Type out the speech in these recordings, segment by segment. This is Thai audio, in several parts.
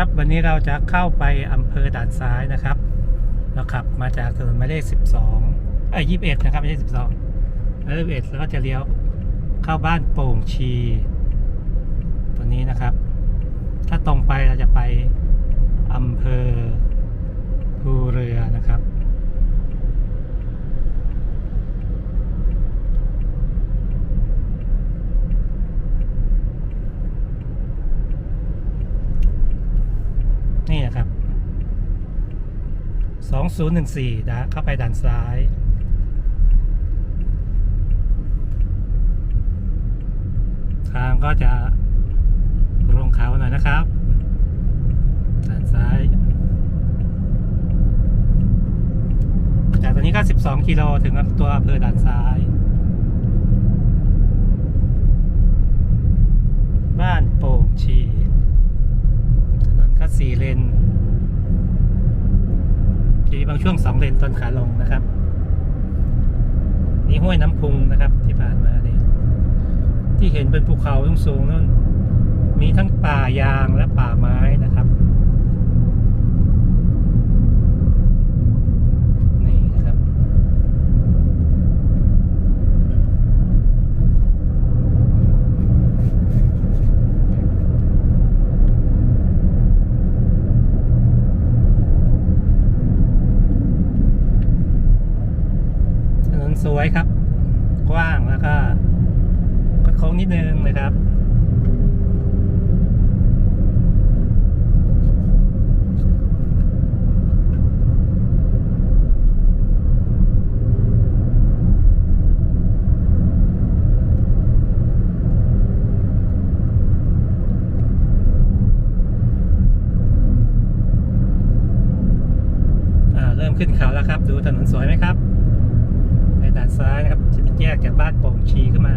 ครับ วันนี้เราจะเข้าไปอำเภอด่านซ้ายนะครับ เราขับมาจากถนนหมายเลข12เอ้ย21นะครับไม่ใช่12แล้ว11แล้วก็จะเลี้ยวเข้าบ้านโป่งชี ตัวนี้นะครับ ถ้าตรงไปเราจะไปอำเภอภูเรือนะครับ นี่นะครับ 014นะเข้าไปด่านซ้าย ทางก็จะลงเขาหน่อยนะครับด่านซ้ายจากตรงนี้ก็ 12 กิโลถึงตัวอำเภอด่านซ้าย บ้านโป่งชีถนนก็สี่เลน บางช่วงสองเลนตอนขาลงนะครับ นี่ห้วยน้ำพุงนะครับ ที่ผ่านมาเนี่ยที่เห็นเป็นภูเขาสูงๆนั่นมีทั้งป่ายางและป่าไม้นะครับ นี่นะครับ ถนนสวยครับ กว้างแล้วก็คดโค้งนิดนึงนะครับ อ่าเริ่มขึ้นเขาแล้วครับ ดูถนนสวยไหมครับ ไปด้านซ้ายนะครับจะแยกจากบ้านโป่งชีขึ้นมา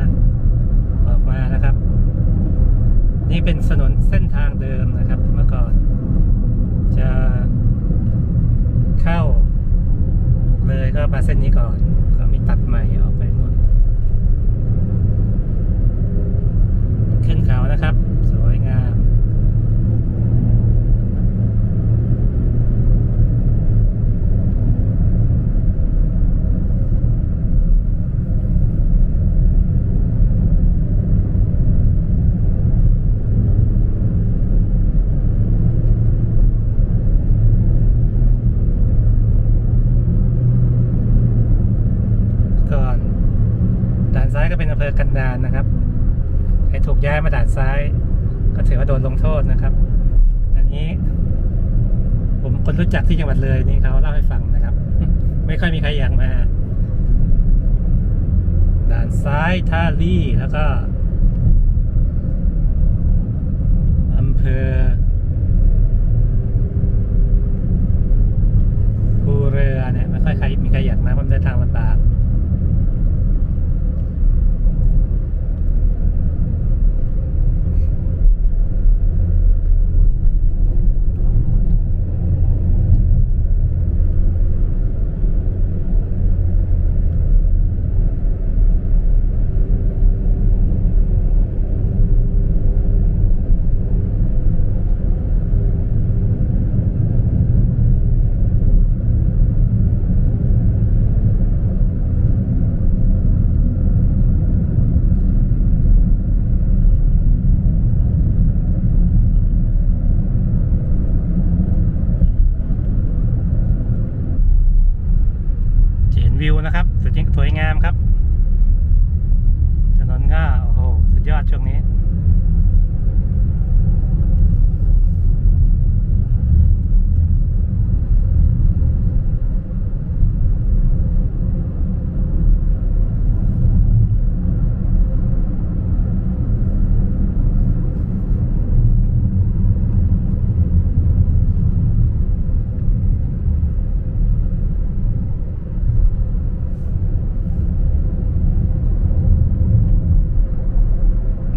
ออกมานะครับ นี่ เป็นถนนเส้นทางเดิมนะครับ เมื่อก่อน จะเข้า เลยก็มาเส้นนี้ก่อน ก็มีตัดใหม่ออกไปหมดขึ้นเขานะครับ สวยงาม ก่อนด่านซ้ายก็เป็นอำเภอกันดารนะครับใครถูกย้ายมาด่านซ้าย ก็ถือว่าโดนลงโทษนะครับ อันนี้ ผมคนรู้จักที่จังหวัดเลยนี่เขาเล่าให้ฟังนะครับ ไม่ค่อยมีใครอยากมา ด่าน ซ้ายท่าลี่แล้วก็อำเภอภูเรือเนี่ยไม่ค่อยใครมีใครอยากมาเพราะมันเดินทางลำบาก จะเห็นวิวนะครับสวยจริงสวยงามครับ ถนนก็โอ้โห สุดยอดช่วงนี้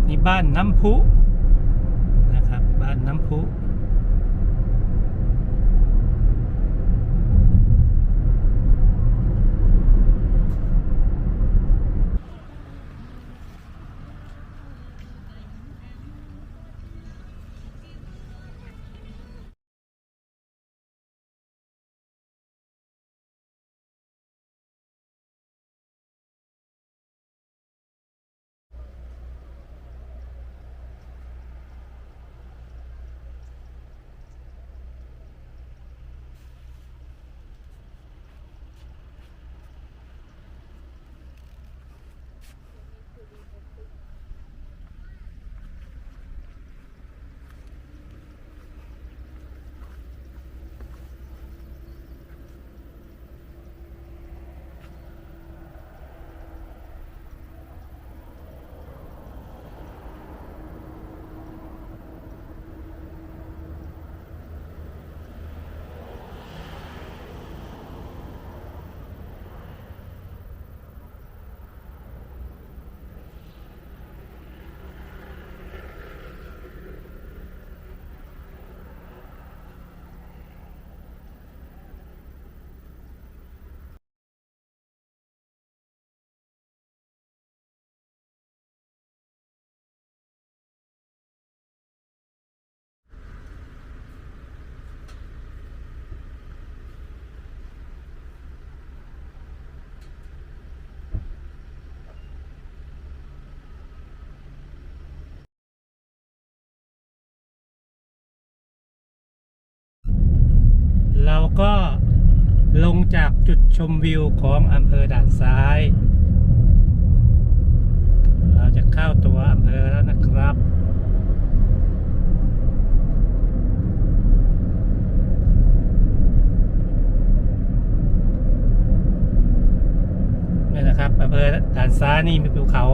นี่ บ้านน้ำพุนะครับ บ้านน้ำพุ น เราก็ลงจากจุดชมวิวของอำเภอด่านซ้าย เราจะเข้าตัวอำเภอแล้วนะครับนี่นะครับอำเภอด่านซ้ายนี่มีภูเขา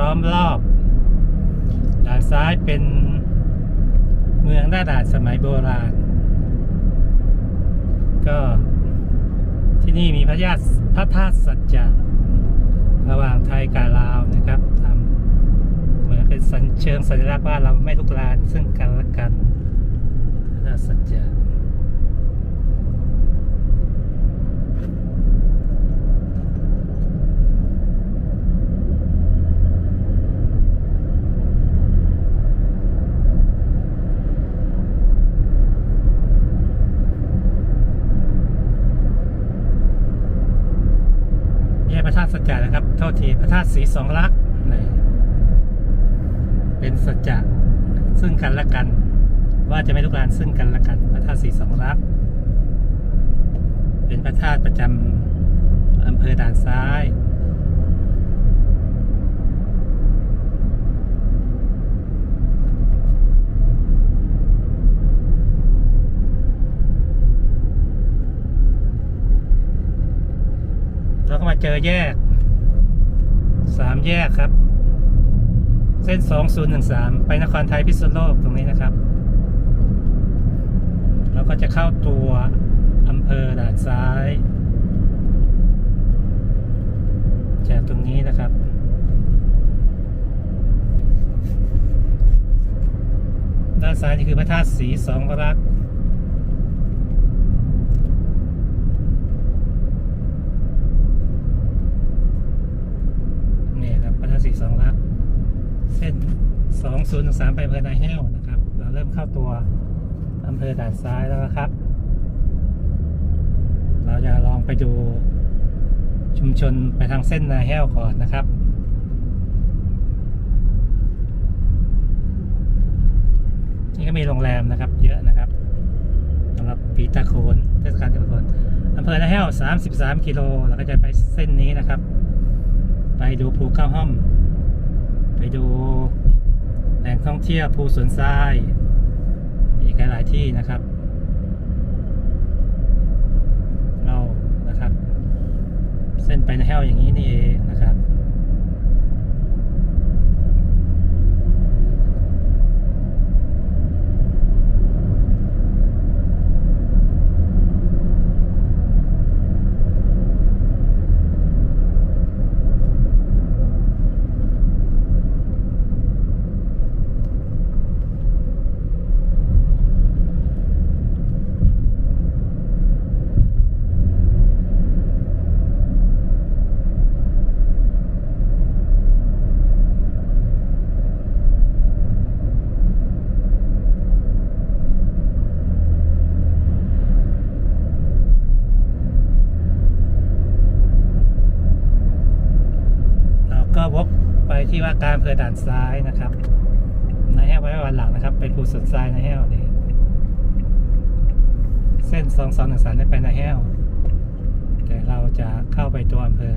ล้อมรอบ ด่านซ้ายเป็นเมืองหน้าด่านสมัยโบราณ ก็ที่นี่มีพระญาติพระธาตุสัจจะระหว่างไทยกับลาวนะครับทำเหมือนเป็นสัญเชิงสัญลักษณ์ว่าเราไม่ลุกลานซึ่งกันและกันพระธาตุสัจจะ แยกพระธาตุสั จจะนะครับโทษทีพระธาตุสีสองลักษณ์เป็นสัจจะซึ่งกันและกัน ว่าจะไม่ลุกลานซึ่งกันและกัน พระธาตุสีสองลักษณ์เป็นพระธาตุประจำอำเภอด่านซ้ายแล้วก็มาเจอแยก สามแยกครับ เส้น2013ไปนครไทยพิษณุโลกตรงนี้นะครับแล้วก็จะเข้าตัวอำเภอด่านซ้าย จากตรงนี้นะครับด้านซ้ายนี่คือพระธาตุสีสองรักนี่ครับพระธาตุ สองลักเส้นสองศูนย์สามไปอำเภอนาแห้วนะครับ เราเริ่มเข้าตัวอำเภอด่านซ้ายแล้วนะครับ เราจะลองไปดูชุมชนไปทางเส้นนาแห้วก่อนนะครับนี่ก็มีโรงแรมนะครับ เยอะนะครับสำหรับปีตาโขนเทศกาลปีตาโขนอำเภอนาแห้ว 33 กิโลเราก็จะไปเส้นนี้นะครับ ไปดูภูเก้าห้อม ไปดูแหล่งท่องเที่ยวภูสวนทราย อีกหลาย ๆ ที่นะครับ เรานะครับ เส้นไปในแห้วอย่างนี้นี่เองนะครับ เราก็วกไปที่ว่า การอำเภอด่านซ้ายนะครับในแห้วไว้วันหลังนะครับ เป็นภูสวนทรายในแห้วนี่เส้นสองสองหนึ่งสามได้ไปในแห้วแต่เราจะเข้าไปตัวอำเภอ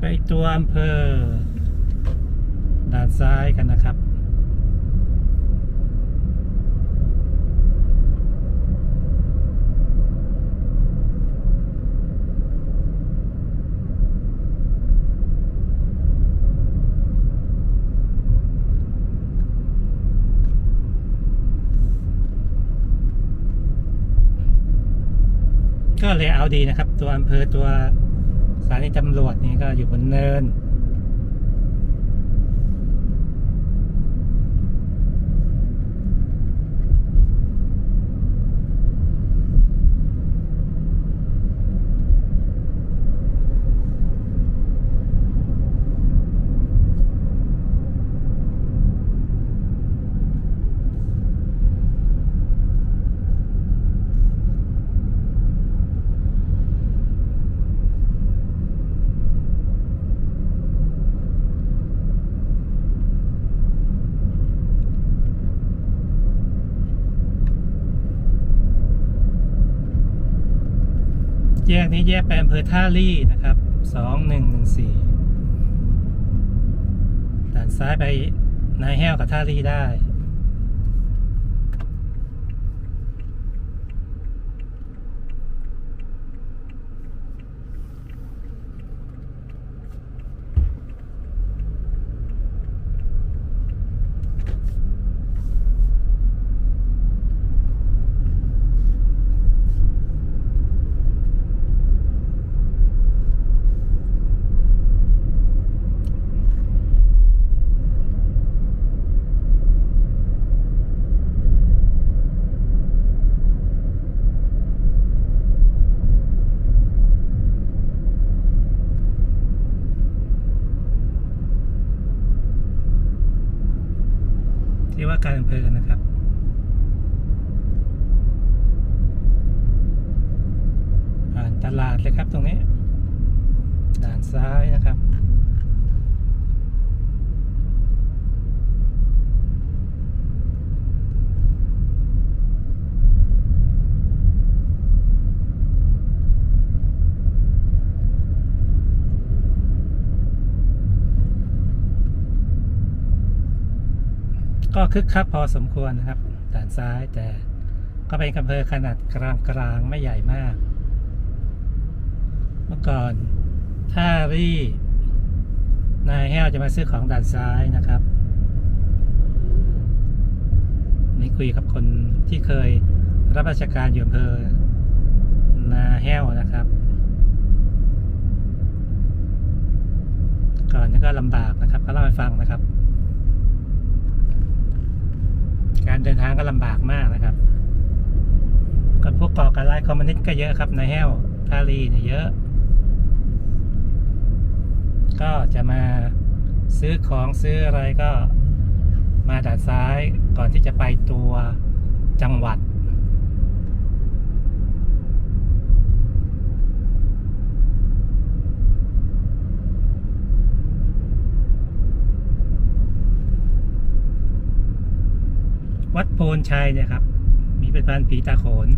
ไปตัวอำเภอด่านซ้ายกันนะครับ ก็เลยเอาดีนะครับ ตัวอำเภอตัวสถานีตำรวจนี่ก็อยู่บนเนิน เแยกนี้แยกไปอำเภอท่าลี่นะครับสองหนึ่งหนึ่งสี่ด่านซ้ายไปนายแห้วกับท่าลี่ได้ ที่ว่าการอำเภอนะครับ ผ่านตลาดเลยครับตรงนี้ ด่านซ้ายนะครับ ก็คึกคักพอสมควรนะครับด่านซ้ายแต่ก็เป็นอำเภอขนาดกลางกลางๆไม่ใหญ่มาก เมื่อก่อนท่ารี่นายแห้วจะมาซื้อของด่านซ้ายนะครับ นี่คุยกับคนที่เคยรับราชการอยู่อำเภอนาแห้วนะครับ ก่อนนี้ก็ลำบากนะครับก็เล่าให้ฟังนะครับ การเดินทางก็ลำบากมากนะครับก็พวกก่อการร้ายคอมมิวนิสต์ก็เยอะครับในแห้วทารีเนี่ยเยอะ ก็จะมาซื้อของซื้ออะไรก็มาด่านซ้ายก่อนที่จะไปตัวจังหวัด วัดโพนชัยเนี่ยครับ มีเป็นพันผีตาโขน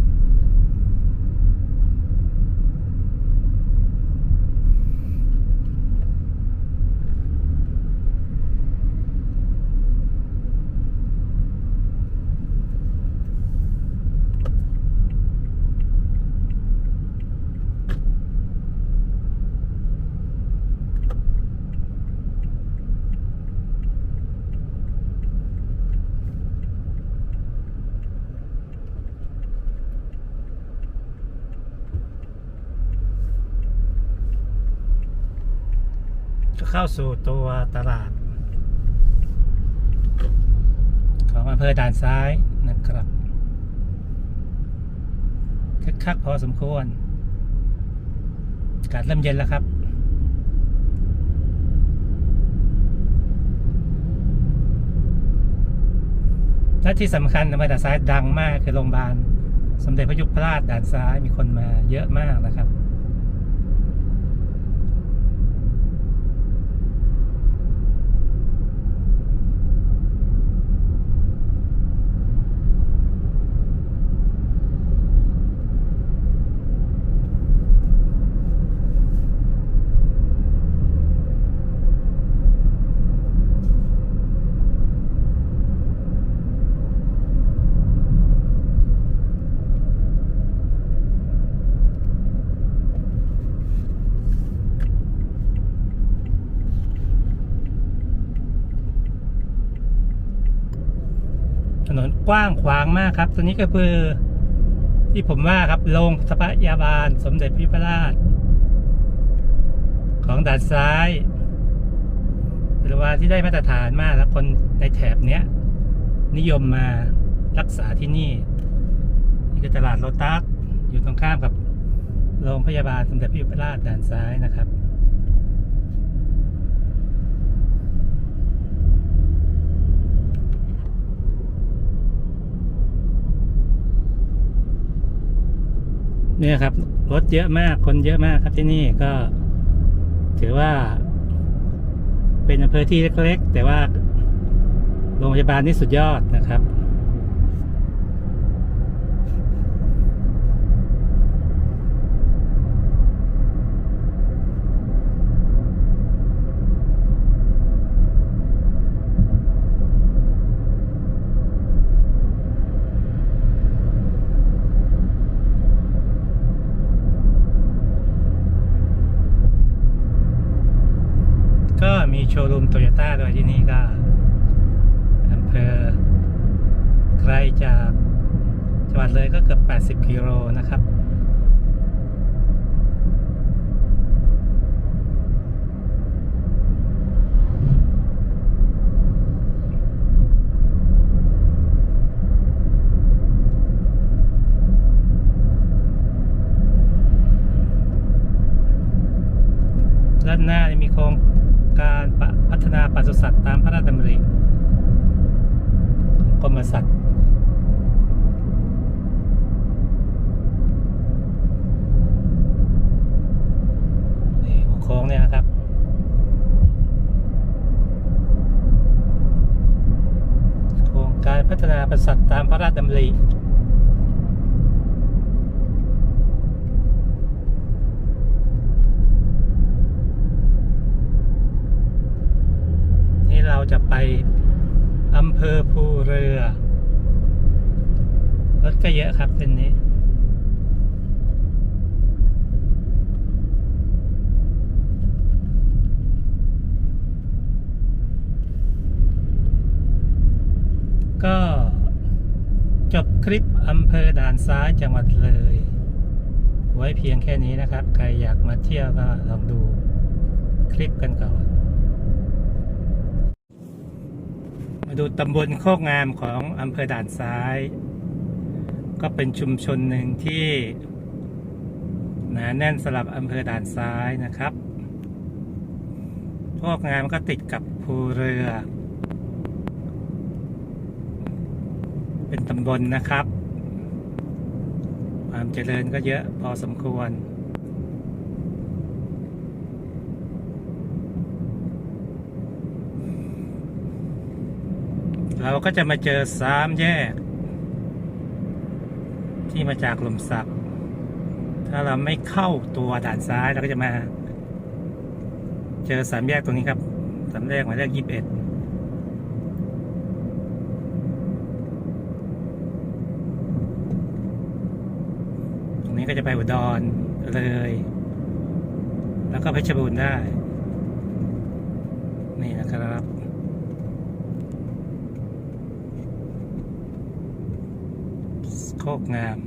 เข้าสู่ตัวตลาด ของอำเภอด่านซ้ายนะครับคึกคักพอสมควรอากาศเริ่มเย็นแล้วครับและที่สำคัญอำเภอด่านซ้ายดังมากคือโรงพยาบาล สมเด็จพระยุพราชด่านซ้ายมีคนมาเยอะมากนะครับ ถนน กว้างขวางมากครับ ตัวนี้ก็คือ ที่ผมว่าครับโรงสพยาบาล สมเด็จพระพราช ของด่านซ้ายเป็นโรงพยาบาที่ได้มาตรฐานมากแล้วคนในแถบเนี้ย นิยมมารักษาที่นี่ นี่คือตลาดโลตัสอยู่ตรงข้ามกับโรงพยาบาลสมเด็จพระยุพราชด่านซ้ายนะครับ เนี่ยครับ รถเยอะมากคนเยอะมากครับที่นี่ก็ ถือว่า เป็นอำเภอที่เล็กๆ แต่ว่าโรงพยาบาลนี่สุดยอดนะครับ ต้าโดยที่ นี่ก็อำเภอไกลจากจังหวัดเลยก็เกือบ 80 กิโลนะครับ ด้านหน้านี่มีโครงการปะพัฒนาปศุสัตว์ตามพระราชดำริของกรมสัตว์นี่หัวโค้งเนี่ยนะครับ โครงการพัฒนาปศุสัตว์ตามพระราชดำริ นี่เรา จะไปอำเภอภูเรือ รถก็เยอะครับเส้นนี้ก็จบคลิปอำเภอด่านซ้ายจังหวัดเลย ไว้เพียงแค่นี้นะครับ ใครอยากมาเที่ยวก็ลองดูคลิปกันก่อน มาดูตำบลโคกงามของอำเภอด่านซ้าย ก็เป็นชุมชนหนึ่งที่หนาแน่นสลับอำเภอด่านซ้ายนะครับ โคกงามก็ติดกับภูเรือ เป็นตำบลนะครับ ความเจริญก็เยอะพอสมควร เราก็จะมาเจอสามแยก ที่มาจากหลมสักถ้าเราไม่เข้าตัวด่านซ้ายเราก็จะมา เจอสามแยกตรงนี้ครับสามแยกหมายเลขยี่สิบเอ็ดตรงนี้ก็จะไปอุดรเลย แล้วก็เพชรบูรณ์ได้ นี่นะครับ โคกงาม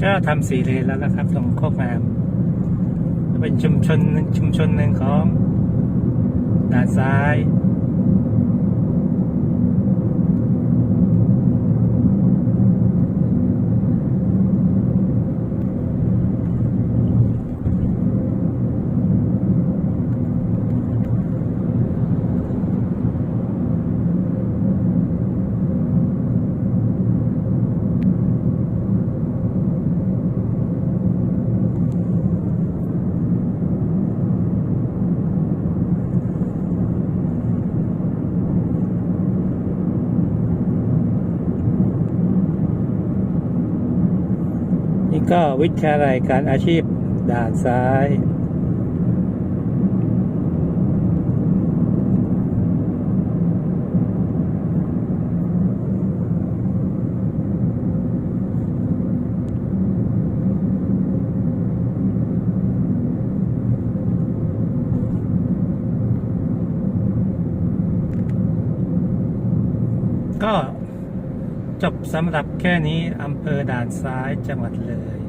ก็ ทำสี่เลนแล้วนะครับ ตรงโคกงามเป็นชุมชนชุมชนหนึ่งของด่านซ้าย นี่ ก็วิทยาลัยการอาชีพด่านซ้าย ก็จบสำหรับแค่นี้อำเภอด่านซ้ายจังหวัดเลย